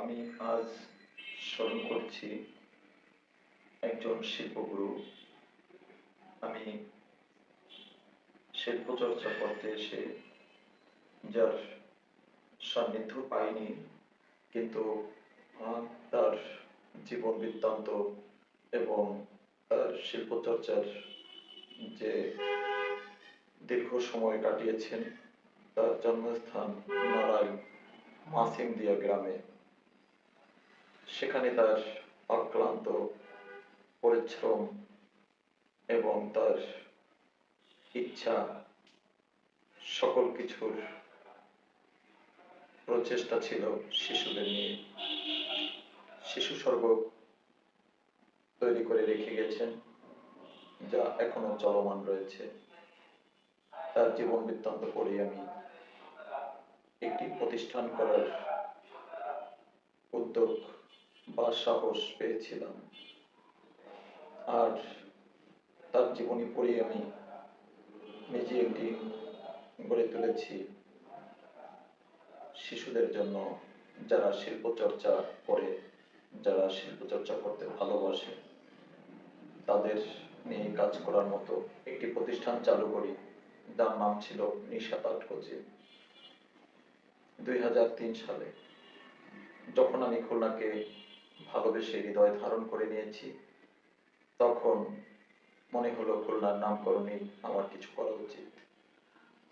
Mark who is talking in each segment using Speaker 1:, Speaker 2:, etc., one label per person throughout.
Speaker 1: আমি আজ স্মরণ করছি একজন শিল্পগুরু। আমি শিল্প চর্চা করতে এসে যার সান্নিধ্য পাইনি, কিন্তু তার জীবন বৃত্তান্ত এবং তার শিল্প চর্চার যে দীর্ঘ সময় কাটিয়েছেন, তার জন্মস্থান নারায়ণ মাসিমদিয়া গ্রামে। সেখানে তার অক্লান্ত পরিশ্রম এবং তার ইচ্ছা সকল কিছুর প্রচেষ্টা ছিল শিশুদের নিয়ে। শিশু স্বর্গ তৈরি করে রেখে গেছেন, যা এখনও চলমান রয়েছে। তার জীবন বৃত্তান্ত পড়ে আমি একটি প্রতিষ্ঠান করার উদ্যোগ বা সাহস পেয়েছিলাম। আর তার জীবনী পড়ে আমি নিজে একটি গড়ে তুলেছি। শিশুদের জন্য যারা শিল্প চর্চা করে, যারা শিল্প চর্চা করতে ভালোবাসে, তাদের নিয়ে কাজ করার মতো একটি প্রতিষ্ঠান চালু করি। যার নাম ছিল নিশাত আর্ট কোচিং। দুই হাজার তিন সালে যখন আমি খুলনাকে ভালোবেসে হৃদয় ধারণ করে নিয়েছি। তখন মনে হলো, খুলনার নামকরণে আমার কিছু করা উচিত।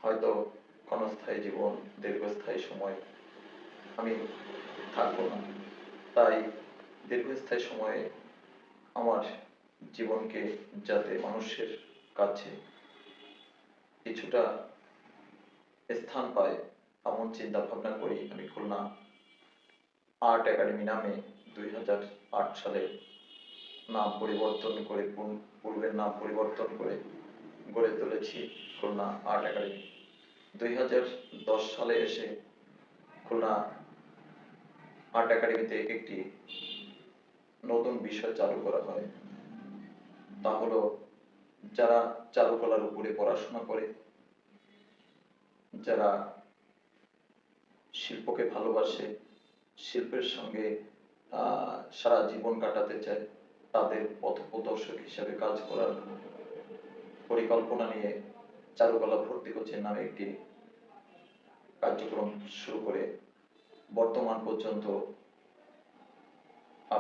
Speaker 1: হয়তো ক্ষণস্থায়ী জীবন, দীর্ঘস্থায়ী সময় আমি থাকব না। তাই দীর্ঘস্থায়ী সময়ে আমার জীবনকে যাতে মানুষের কাছে কিছুটা স্থান পায়, এমন চিন্তা ভাবনা করি আমি খুলনা আর্ট একাডেমি নামে দুই হাজার আট সালে নাম পরিবর্তন করে পূর্বের নাম পরিবর্তন করে গড়ে তুলেছি খুলনা আর্ট একাডেমি দুই হাজার দশ সালে এসে খুলনা আর্ট একাডেমিতে একটি নতুন বিষয় চালু করা হয়। তা হলো, যারা চারুকলার উপরে পড়াশোনা করে, যারা শিল্পকে ভালোবাসে, শিল্পের সঙ্গে সারা জীবন কাটাতে চায়, তাদের পথপ্রদর্শক হিসেবে কাজ করার পরিকল্পনা নিয়ে চারুকলা ভর্তি কোচিং নামে একটি কার্যক্রম শুরু করে। বর্তমান পর্যন্ত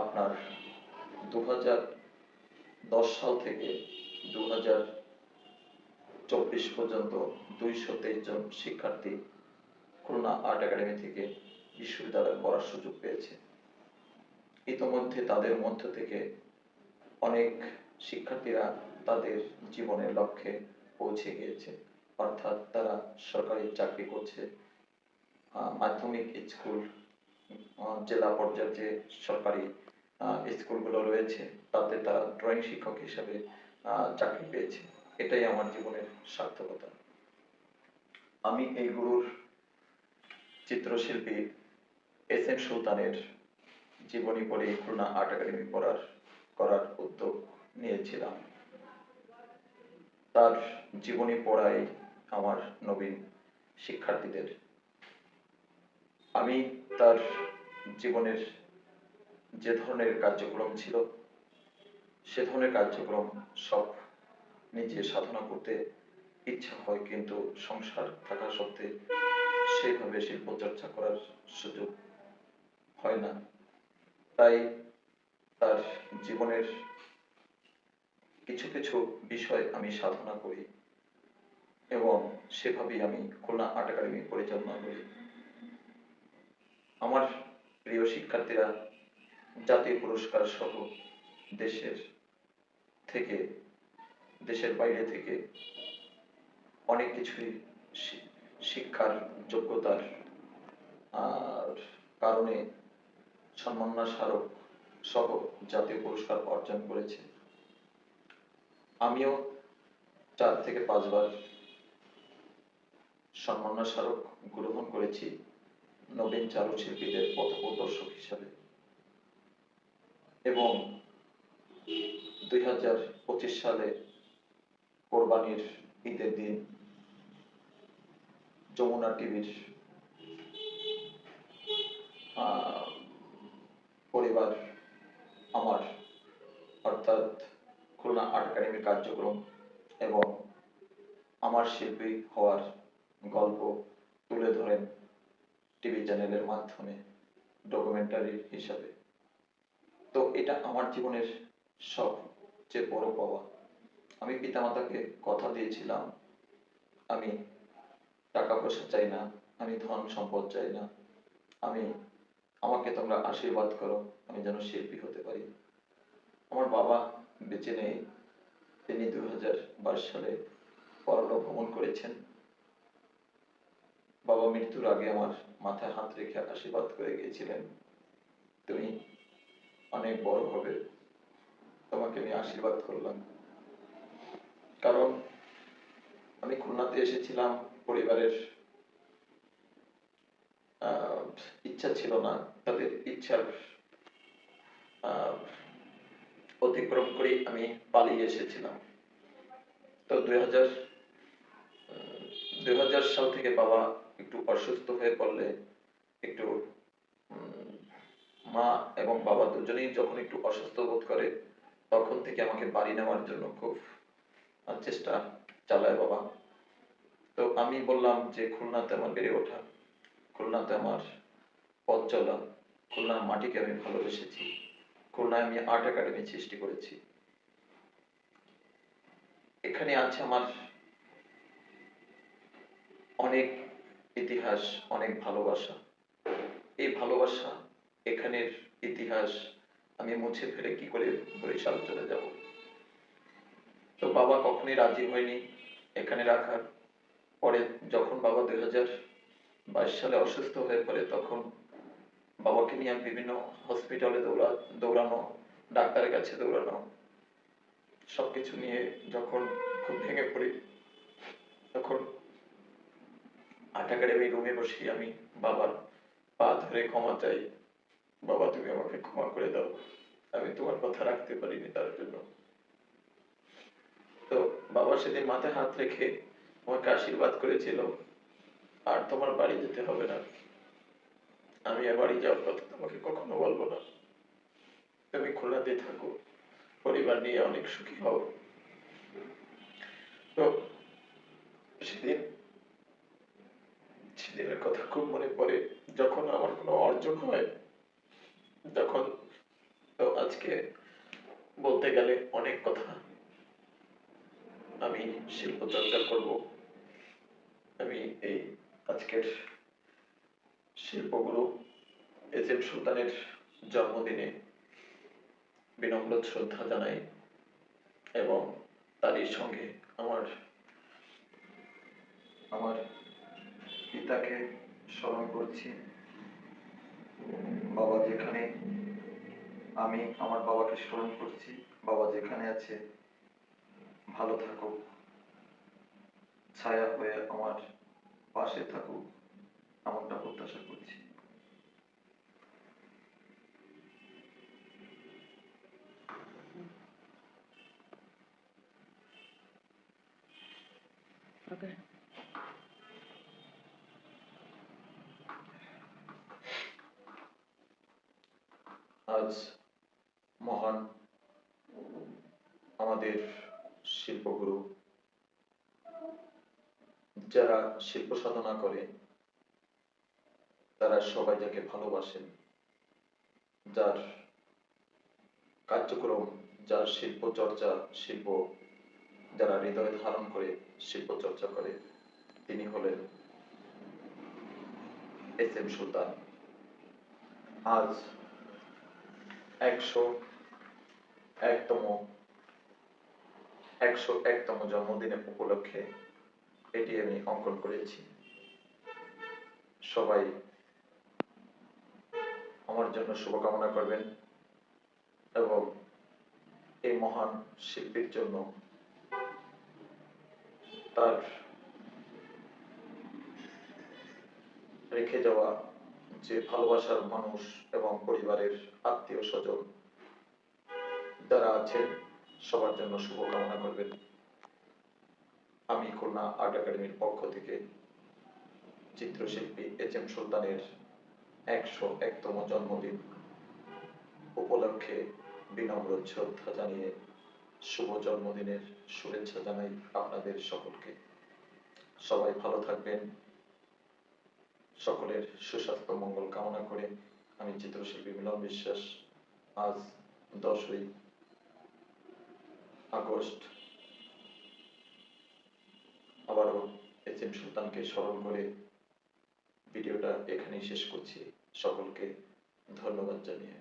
Speaker 1: আপনার দু দশ সাল থেকে দু চব্বিশ পর্যন্ত দুইশো তেইশ জন শিক্ষার্থী খুলনা আর্ট একাডেমি থেকে বিশ্ববিদ্যালয়ে পড়ার সুযোগ পেয়েছে। ইতোমধ্যে তাদের মধ্য থেকে অনেক শিক্ষার্থীরা তাদের জীবনের লক্ষ্যে পৌঁছে গিয়েছে। অর্থাৎ তারা সরকারি চাকরি করছে। মাধ্যমিক স্কুল জেলা পর্যায়ে যে সরকারি স্কুলগুলো রয়েছে, তাতে তারা ড্রয়িং শিক্ষক হিসেবে চাকরি পেয়েছে। এটাই আমার জীবনের সার্থকতা। আমি এই গুরুর চিত্রশিল্পী এস এম সুলতানের জীবনী পড়ে খুলনা আর্ট একাডেমি পড়ার, করার উদ্যোগ নিয়েছিলাম। তার জীবনী পড়াই আমার নবীন শিক্ষার্থীদের। আমি তার জীবনের যে ধরনের কার্যক্রম ছিল, সে ধরনের কার্যক্রম সব নিজে সাধনা করতে ইচ্ছা হয়, কিন্তু সংসার থাকা সত্ত্বে সেভাবে শিল্প চর্চা করার সুযোগ হয় না। তাই তার জীবনের কিছু কিছু বিষয় আমি সাধনা করি এবং সেভাবেই আমি খুলনা আর্ট একাডেমি পরিচালনা করি। আমার প্রিয় শিক্ষার্থীরা, জাতীয় পুরস্কার সহ দেশের থেকে, দেশের বাইরে থেকে অনেক কিছুই শিক্ষার যোগ্যতার কারণে সম্মাননা স্মারক সহ জাতীয় পুরস্কার অর্জন করেছে। আমিও চার থেকে পাঁচবার সম্মাননা স্মারক গ্রহণ করেছি নবীন চারুশিল্পীদের পথপ্রদর্শক হিসাবে। এবং দুই হাজার পঁচিশ সালে কোরবানির ঈদের দিন যমুনা টিভির পরিবার আমার, অর্থাৎ খুলনা আর্ট একাডেমির কার্যক্রম এবং আমার শিল্পী হওয়ার গল্প তুলে ধরেন টিভি চ্যানেলের মাধ্যমে ডকুমেন্টারি হিসাবে। তো এটা আমার জীবনের সবচেয়ে বড় পাওয়া। আমি পিতামাতাকে কথা দিয়েছিলাম, আমি টাকা পয়সা চাই না, আমি ধন সম্পদ চাই না, আমি আমাকে তোমরা আশীর্বাদ করো, আমি যেন শিল্পী হতে পারি। আমার বাবা বেঁচে নেই, তিনি দু হাজার বাইশ সালে পরলোক ভ্রমণ করেছেন। বাবা মৃত্যুর আগে আমার মাথায় হাত রেখে আশীর্বাদ করে গিয়েছিলেন। তুমি অনেক বড় হবে, তোমাকে আমি আশীর্বাদ করলাম। কারণ আমি খুলনাতে এসেছিলাম পরিবারের ইচ্ছা ছিল না, তাদের ইচ্ছার অতিক্রম করে আমি পালিয়ে এসেছিলাম। তো দুই হাজার দুই হাজার সাল থেকে বাবা একটু অসুস্থ হয়ে পড়লে একটু মা এবং বাবা দুজনেই যখন একটু অসুস্থ বোধ করে, তখন থেকে আমাকে বাড়ি নেওয়ার জন্য খুব চেষ্টা চালায় বাবা। তো আমি বললাম যে, খুলনাতে আমার বেড়ে ওঠা। খুলনাতে আমার পথ চলা খুলনার মাটিকে আমি ভালোবেসেছি। খুলনায় আমি আর্ট একাডেমি সৃষ্টি করেছি। এখানে আছে আমার অনেক ইতিহাস, অনেক ভালোবাসা। এই ভালোবাসা, এখানের ইতিহাস আমি মুছে ফেলে কি করে বরিশাল চলে যাব? তো বাবা কখনোই রাজি হয়নি এখানে রাখার। পরে যখন বাবা দুই হাজার বাইশ সালে অসুস্থ হয়ে পড়ে, তখন বাবাকে নিয়ে আমি বিভিন্ন হসপিটালে দৌড়া, দৌড়ানো, ডাক্তারের কাছে দৌড়ানো, সবকিছু নিয়ে যখন খুব ভেঙে পড়ি, তখন আর্ট একাডেমি রুমে বসে আমি বাবার পা ধরে ক্ষমা চাই। বাবা, তুমি আমাকে ক্ষমা করে দাও। আমি তোমার কথা রাখতে পারিনি তার জন্য। তো বাবা সেদিন মাথায় হাত রেখে আমাকে আশীর্বাদ করেছিল, আর তোমার বাড়ি যেতে হবে না। আমি আর বাড়ি যাওয়ার কথা তোমাকে কখনো বলব না। তুমি খোলাতে থাকো। পরিবার নিয়ে অনেক সুখী হও। তো সেদিন সেদিনের কথা খুব মনে পড়ে। যখন আমার কোনো অর্জন হয় তখন তো আজকে বলতে গেলে অনেক কথা আমি শিল্প চর্চা করব আমি এই আজকের শিল্পগুরু এস এম সুলতানের জন্মদিনে বিনম্র শ্রদ্ধা জানাই এবং তারই সঙ্গে আমার আমার পিতাকে স্মরণ করছি। বাবা যেখানে, আমি আমার বাবাকে স্মরণ করছি। বাবা যেখানে আছে, ভালো থাকুক। ছায়া হয়ে আমার পাশে থাকুক। এমনটা প্রত্যাশা করছি
Speaker 2: Okay.
Speaker 1: আজ মহান আমাদের শিল্পগুরু যারা শিল্প সাধনা করে তারা সবাই যাকে ভালোবাসেন, যার কার্যক্রম, যার শিল্প চর্চা শিল্প যারা হৃদয়ে ধারণ করে শিল্প চর্চা করে, তিনি হলেন এস এম সুলতান। আজ একশো একতম একশো একতম জন্মদিনের উপলক্ষে এটি আমি অঙ্কন করেছি। সবাই আমার জন্য শুভকামনা করবেন এবং এই মহান শিল্পীর জন্য তার রেখে যাওয়া যে ভালোবাসার মানুষ এবং পরিবারের আত্মীয় স্বজন যারা আছেন, সবার জন্য শুভকামনা করবেন। আমি খুলনা আর্ট একাডেমির পক্ষ থেকে চিত্রশিল্পী এইচ এম সুলতানের একশো একতম জন্মদিন। উপলক্ষে বিনম্র শ্রদ্ধা জানিয়ে শুভ জন্মদিনের শুভেচ্ছা জানাই আপনাদের সকলকে। সবাই ভালো থাকবেন। সকলের সুস্বাস্থ্য মঙ্গল কামনা করে আমি চিত্রশিল্পী মিলন বিশ্বাস। আজ দশই আগস্ট। আবারও এস এম সুলতানকে স্মরণ করে ভিডিওটা এখানেই শেষ করছি। সকলকে ধন্যবাদ জানিয়ে